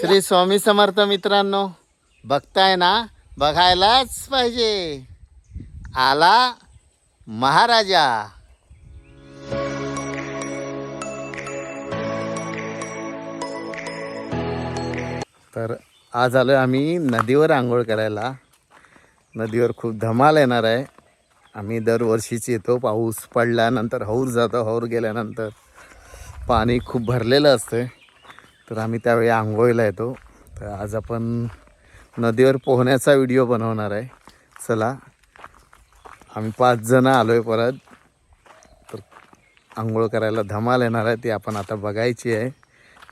श्री स्वामी समर्थ मित्रांनो बघताय ना? बघायलाच पाहिजे. आला महाराजा. तर आज आलोय आम्ही नदीवर आंघोळ करायला. नदीवर खूप धमाल येणार आहे. आम्ही दरवर्षीच येतो. पाऊस पडल्यानंतर हौर जातो हौर गेल्यानंतर. पाणी खूप भरलेलं असतं. तर आम्ही त्यावेळी आंघोळीला येतो. तर आज आपण नदीवर पोहण्याचा व्हिडिओ बनवणार आहे. चला आम्ही पाच जण आलो आहे परत. तर आंघोळ करायला धमाल येणार आहे ती आपण आता बघायची आहे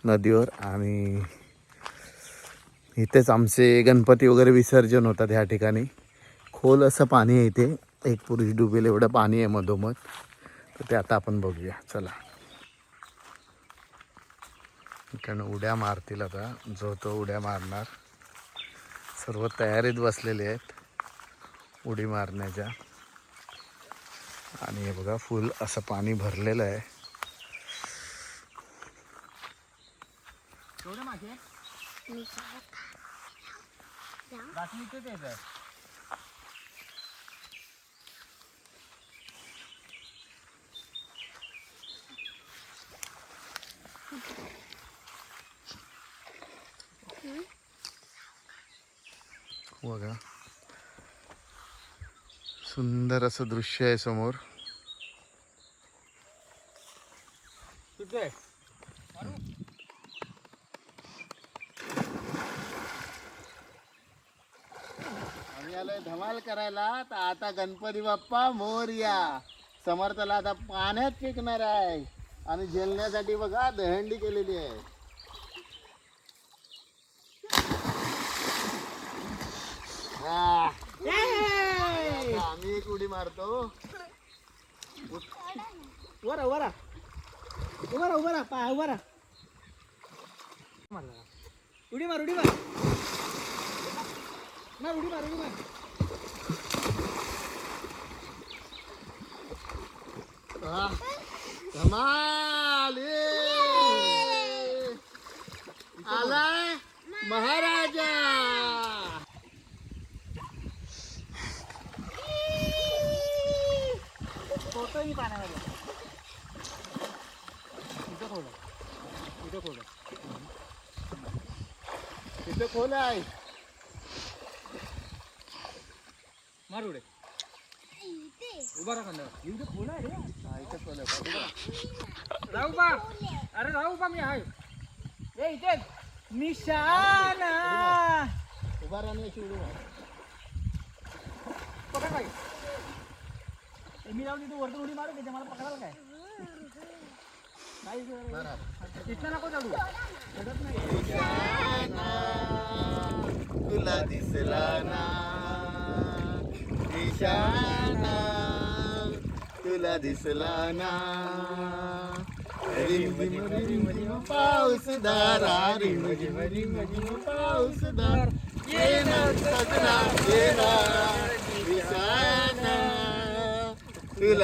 नदीवर. आणि इथेच आमचे गणपती वगैरे विसर्जन होतात ह्या ठिकाणी. खोल असं पाणी आहे इथे. एक पुरुष डुबेल एवढं पाणी आहे मधोमध. तर ते आता आपण बघूया. चला. कारण उड्या मारतील आता. जो तो उड्या मारणार. सर्व तयारीत बसलेले आहेत. उडी मारण्याच्या. आणि हे बघा फुल असं पाणी भरलेलं आहे. बघा. सुंदर असं दृश्य आहे समोर. आम्ही आलोय धमाल करायला तर आता गणपती बाप्पा मोरया समर्थला आता पाण्यात फेकणार आहे. आणि झेलण्यासाठी बघा दहंडी केलेली आहे हा. आता आम्ही एक उडी मारतो वरा वरा उभा उभा राहा पा उभा राहा उडी मार उडी मार मार उडी मार उडी मार हा. धमाल ये. आलाय महाराजा फोटो ही पाण्यामध्ये. इथं थोडं इथं थोडं तिथे खोल आहे. मार उडे. उभा राहा खांद्यावर. इथं खोल आहे रे. हा, इथे खोल आहे. राहू. बा. अरे राहू बा मी आहे. ए इथे. निशाना उभा राहणे अशी उडी मार. पकड बाई. मी जाऊन तिथे वरतून उडी मारू त्याच्या मला पकडायला काय? मारा. तिथनं नको चढू चढत नाही. तुला दिसला ना. तुला दिसला ना. रिम रिम झिम पाऊस दारा. रिम रिम झिम पाऊस दार. ये ना सजना ये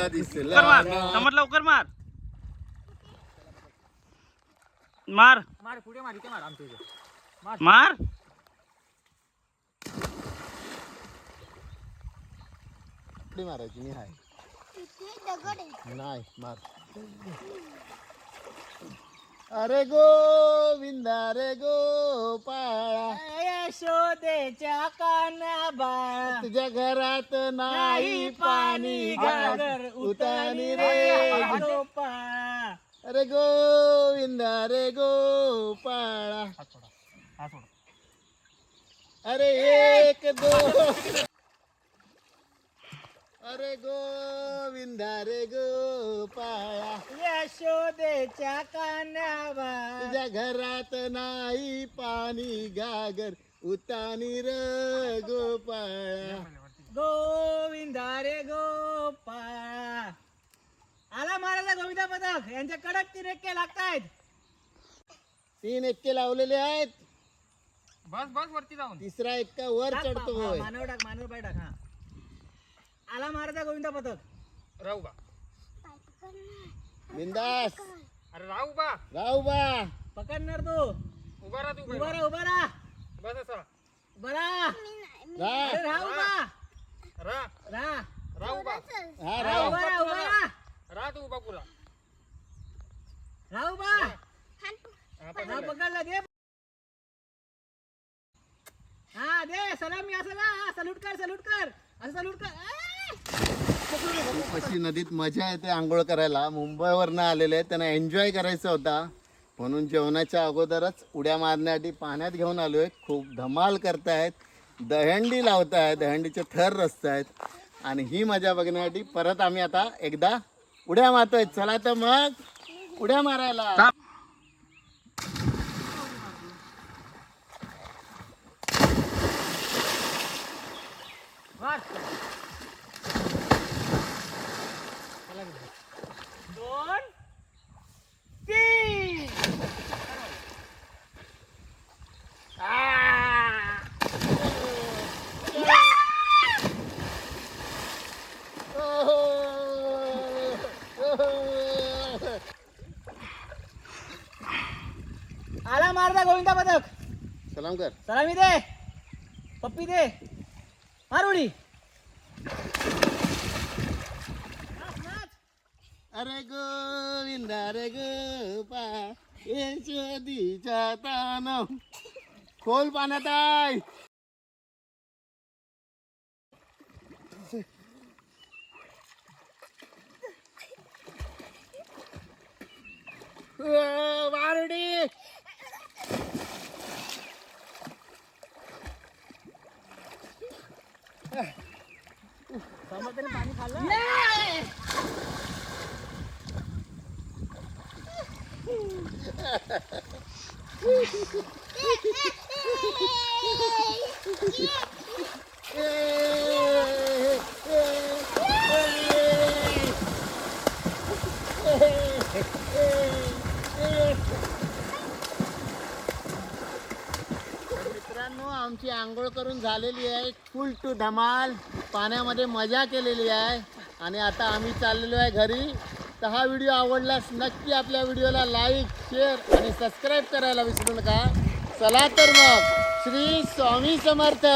दिसला ना समज लवकर मार. मार. मार पुढे मार इथे मार आमच्या इथे. मार. मारायची? मी हाय. नाही मार. अरे गोविंदा रे यशोदेच्या काना बाळा तुझ्या घरात नाही पाणी घागर उतानी रे गोपाळा अरे गोविंदा रे गोपाळा. हात सोडा. हात सोडा. अरे एक दो अरे गोविंदा रे गोपाळा. यशोदेच्या काना बाळा तुझ्या घरात नाही पाणी गागर उतानी र गोपाळा. गोविंदा रे गोपाळा. आला महाराजा गोविंदा पथक यांच्या कडक तीन एक्के लागतायत. तीन एक्के लावलेले आहेत. बस बस वरती जाऊन. तिसरा एक्का वर चढतोय. मानव टाक मानव पाय टाक हा. आला महाराजा गोविंदा पथक. राहू का बिंदास. अरे राहू बा. राहू बा. पकडणार तू. उभा राहा तू उभा राहा. उभा राहा. बस असा उभा राहा. रा. अरे राहा उभा रा. राहा रा उभा हा राहा उभा राहा उभा राहा रा तू उभा पुरा. राहा उभा हा, पकडला. दे. हा दे. सलामी असं ना सल्यूट कर सल्यूट कर. असं सल्यूट कर. अशी नदीत मजा येते आंघोळ करायला. मुंबईवरनं आलेले आहेत त्यांना एन्जॉय करायचा होता. म्हणून जेवणाच्या अगोदरच उड्या मारण्यासाठी पाण्यात घेऊन आलोय. खूप धमाल करतायत. दहंडी लावतायत दहंडीचे थर रचतायत. आणि ही मजा बघण्यासाठी परत आम्ही आता एकदा उड्या मारतोय. चला तर मग उड्या मारायला. मार. दोन तीन. आला मारदा गोविंदा पदक. सलाम कर. सलामी दे. पप्पी दे. मार अरे गोविंद अरे गोपा यशोदीच्या तान खोल पाण्यात आहे अ, वारडी समोर पाणी खाल्लं मित्रांनो आमची आंघोळ करून झालेली आहे. कुल टू धमाल. पाण्यामध्ये मजा केलेली आहे. आणि आता आम्ही चाललेलो आहे घरी. तर हा व्हिडिओ आवडल्यास नक्की आपल्या व्हिडिओला लाईक शेअर आणि सबस्क्राईब करायला विसरू नका. चला तर मग श्री स्वामी समर्थ.